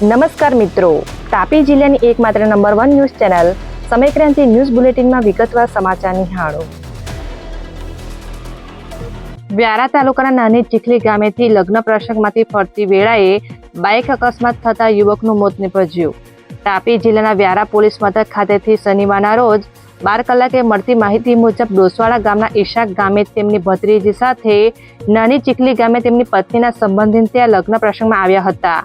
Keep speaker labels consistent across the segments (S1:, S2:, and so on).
S1: નમસ્કાર મિત્રો. તાપી જિલ્લાની એકમાત્ર number one news channel Samaykranti news બુલેટિનમાં વિગતવાર સમાચાર નિહાળો. વ્યારા તાલુકાના નાની ચીખલી ગામેથી લગ્ન પ્રસંગમાંથી ફરતી વેળાએ બાઇક અકસ્માત થતા યુવકનું મોત નીપજ્યું. તાપી જિલ્લાના વ્યારા પોલીસ મથક ખાતેથી શનિવારના રોજ બાર કલાકે મળતી માહિતી મુજબ ડોસવાડા ગામના ઈશાક ગામે તેમની ભત્રીજી સાથે નાની ચીખલી ગામે તેમની પત્નીના સંબંધીને ત્યાં લગ્ન પ્રસંગમાં આવ્યા હતા.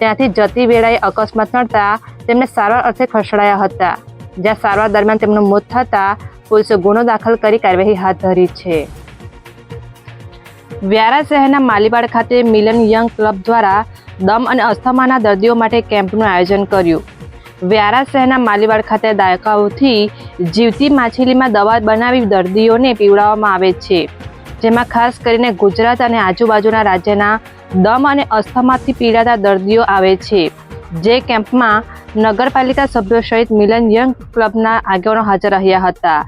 S1: ત્યાંથી જતી વેળાએ અકસ્માત નડતા તેમને સારવાર અર્થે ખસેડાયા હતા. જ્યાં સારવાર દરમિયાન તેમનું મોત થતાં પોલીસે ગુનો દાખલ કરી કાર્યવાહી હાથ ધરી છે. વ્યારા શહેરના માલીવાડ ખાતે મિલન યંગ ક્લબ દ્વારા દમ અને અસ્થમાના દર્દીઓ માટે કેમ્પનું આયોજન કર્યું. વ્યારા શહેરના માલીવાડ ખાતે દાયકાઓથી જીવતી માછલીમાં દવા બનાવી દર્દીઓને પીવડાવવામાં આવે છે. જેમાં ખાસ કરીને ગુજરાત અને આજુબાજુના રાજ્યના દમ અને અસ્થમાથી પીડાતા દર્દીઓ આવે છે. જે કેમ્પમાં નગરપાલિકા સભ્યો સહિત મિલન યંગ ક્લબના આગેવાનો હાજર રહ્યા હતા.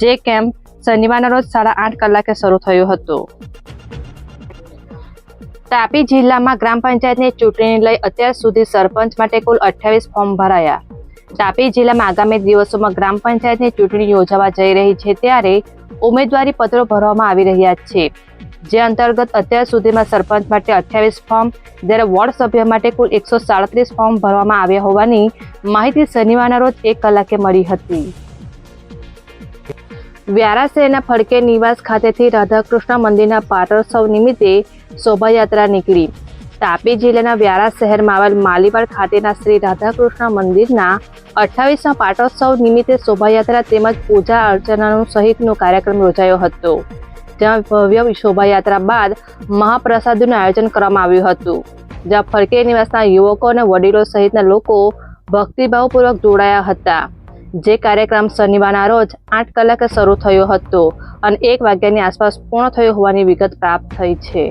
S1: જે કેમ્પ શનિવારના રોજ સાડા આઠ કલાકે શરૂ થયો હતો. તાપી જિલ્લામાં ગ્રામ પંચાયતની ચૂંટણીને લઈ અત્યાર સુધી સરપંચ માટે કુલ અઠ્યાવીસ ફોર્મ ભરાયા. તાપી જિલ્લામાં આગામી દિવસોમાં ગ્રામ પંચાયતની ચૂંટણી યોજાવા જઈ રહી છે ત્યારે ઉમેદવારી પત્રો ભરવામાં આવી રહ્યા છે. જે અંતર્ગત અત્યાર સુધીમાં સરપંચ માટે અઠ્યાવીસ ફોર્મ, જ્યારે વોર્ડ સભ્ય માટે કુલ એકસો સાડત્રીસ ફોર્મ ભરવામાં આવ્યા હોવાની માહિતી શનિવારના રોજ એક કલાકે મળી હતી. વ્યારા શહેરના ફડકે નિવાસ ખાતેથી રાધાકૃષ્ણ મંદિરના પાટોત્સવ નિમિત્તે શોભાયાત્રા નીકળી. તાપી જિલ્લાના વ્યારા શહેરમાં આવેલ માલીવાડ ખાતેના શ્રી રાધાકૃષ્ણ મંદિરના અઠ્ઠાવીસમા પાટોત્સવ નિમિત્તે શોભાયાત્રા તેમજ પૂજા અર્ચનાનો સહિતનો કાર્યક્રમ યોજાયો હતો. જ્યાં ભવ્ય શોભાયાત્રા બાદ મહાપ્રસાદનું આયોજન કરવામાં આવ્યું હતું. જ્યાં ફરકે નિવાસના યુવકો અને વડીલો સહિતના લોકો ભક્તિભાવપૂર્વક જોડાયા હતા. જે કાર્યક્રમ શનિવારના રોજ આઠ કલાકે શરૂ થયો હતો અને એક વાગ્યાની આસપાસ પૂર્ણ થયો હોવાની વિગત પ્રાપ્ત થઈ છે.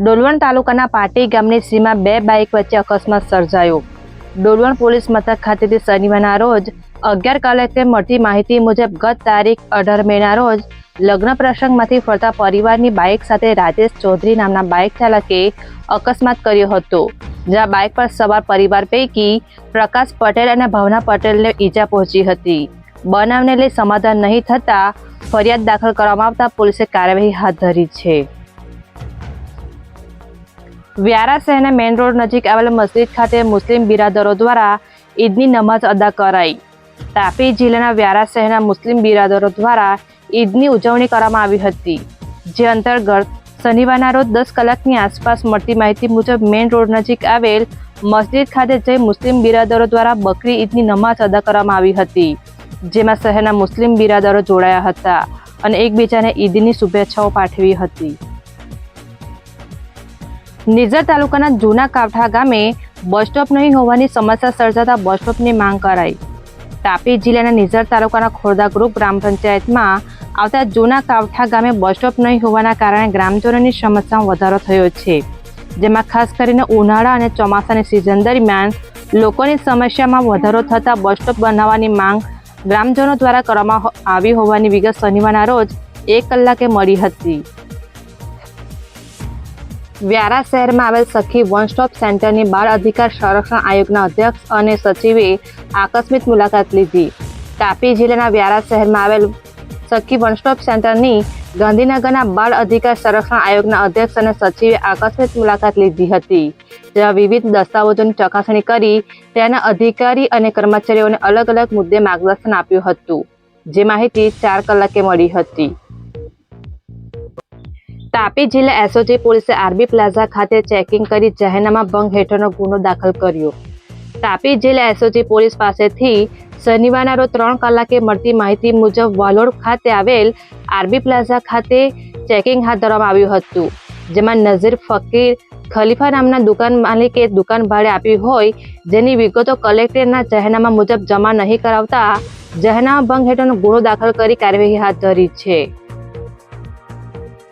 S1: ડોલવણ તાલુકાના પાટી ગામની સીમા બે બાઇક વચ્ચે અકસ્માત સર્જાયો. ડોલવણ પોલીસ મથક ખાતેથી શનિવારના રોજ અગિયાર કલાકે મળતી માહિતી મુજબ ગત તારીખ અઢાર મેના રોજ લગ્ન પ્રસંગમાંથી ફરતા પરિવારની બાઇક સાથે રાજેશ ચૌધરી નામના બાઇક ચાલકે અકસ્માત કર્યો હતો. જ્યાં બાઇક પર સવાર પરિવાર પૈકી પ્રકાશ પટેલ અને ભાવના પટેલને ઈજા પહોંચી હતી. બનાવને લઈ સમાધાન નહીં થતાં ફરિયાદ દાખલ કરવામાં આવતા પોલીસે કાર્યવાહી હાથ ધરી છે. વ્યારા શહેરના મેઇન રોડ નજીક આવેલ મસ્જિદ ખાતે મુસ્લિમ બિરાદરો દ્વારા ઈદની નમાઝ અદા કરાઈ. તાપી જિલ્લાના વ્યારા શહેરના મુસ્લિમ બિરાદરો દ્વારા ઈદની ઉજવણી કરવામાં આવી હતી. જે અંતર્ગત શનિવારના રોજ દસ કલાકની આસપાસ મળતી માહિતી મુજબ મેઇન રોડ નજીક આવેલ મસ્જિદ ખાતે જઈ મુસ્લિમ બિરાદરો દ્વારા બકરી ઈદની નમાઝ અદા કરવામાં આવી હતી. જેમાં શહેરના મુસ્લિમ બિરાદરો જોડાયા હતા અને એકબીજાને ઈદની શુભેચ્છાઓ પાઠવી હતી. નિઝર તાલુકાના જૂના કાવઠા ગામે બસ સ્ટોપ નહીં હોવાની સમસ્યા સર્જાતા બસ સ્ટોપની માંગ કરાઈ. તાપી જિલ્લાના નિઝર તાલુકાના ખોરદા ગ્રુપ ગ્રામ પંચાયતમાં આવતા જૂના કાવઠા ગામે બસ સ્ટોપ નહીં હોવાના કારણે ગ્રામજનોની સમસ્યામાં વધારો થયો છે, જેમાં ખાસ કરીને ઉનાળા અને ચોમાસાની સિઝન દરમિયાન લોકોની સમસ્યામાં વધારો થતાં બસ સ્ટોપ બનાવવાની માંગ ગ્રામજનો દ્વારા કરવામાં આવી હોવાની વિગત શનિવારના રોજ એક કલાકે મળી હતી. વ્યારા શહેરમાં આવેલ સખી વન સ્ટોપ સેન્ટરની બાળ અધિકાર સંરક્ષણ આયોગના અધ્યક્ષ અને સચિવે આકસ્મિક મુલાકાત લીધી. તાપી જિલ્લાના વ્યારા શહેરમાં આવેલ સખી વન સ્ટોપ સેન્ટરની ગાંધીનગરના બાળ અધિકાર સંરક્ષણ આયોગના અધ્યક્ષ અને સચિવે આકસ્મિક મુલાકાત લીધી હતી જેમાં વિવિધ દસ્તાવેજોની ચકાસણી કરી તેના અધિકારી અને કર્મચારીઓને અલગ અલગ મુદ્દે માર્ગદર્શન આપ્યું હતું, જે માહિતી ચાર કલાકે મળી હતી. તાપી જિલ્લા એસઓજી પોલીસે આરબી પ્લાઝા ખાતે ચેકિંગ કરી જાહેરનામા ભંગ હેઠળનો ગુનો દાખલ કર્યો. તાપી જિલ્લા એસઓજી પોલીસ પાસેથી શનિવારના રોજ ત્રણ કલાકે મળતી માહિતી મુજબ વાલોડ ખાતે આવેલ આરબી પ્લાઝા ખાતે ચેકિંગ હાથ ધરવામાં આવ્યું હતું, જેમાં નઝીર ફકીર ખલીફા નામના દુકાન માલિકે દુકાન ભાડે આપી હોય, જેની વિગતો કલેક્ટરના જાહેરનામા મુજબ જમા નહીં કરાવતા જાહેરનામા ભંગ હેઠળનો ગુનો દાખલ કરી કાર્યવાહી હાથ ધરી છે.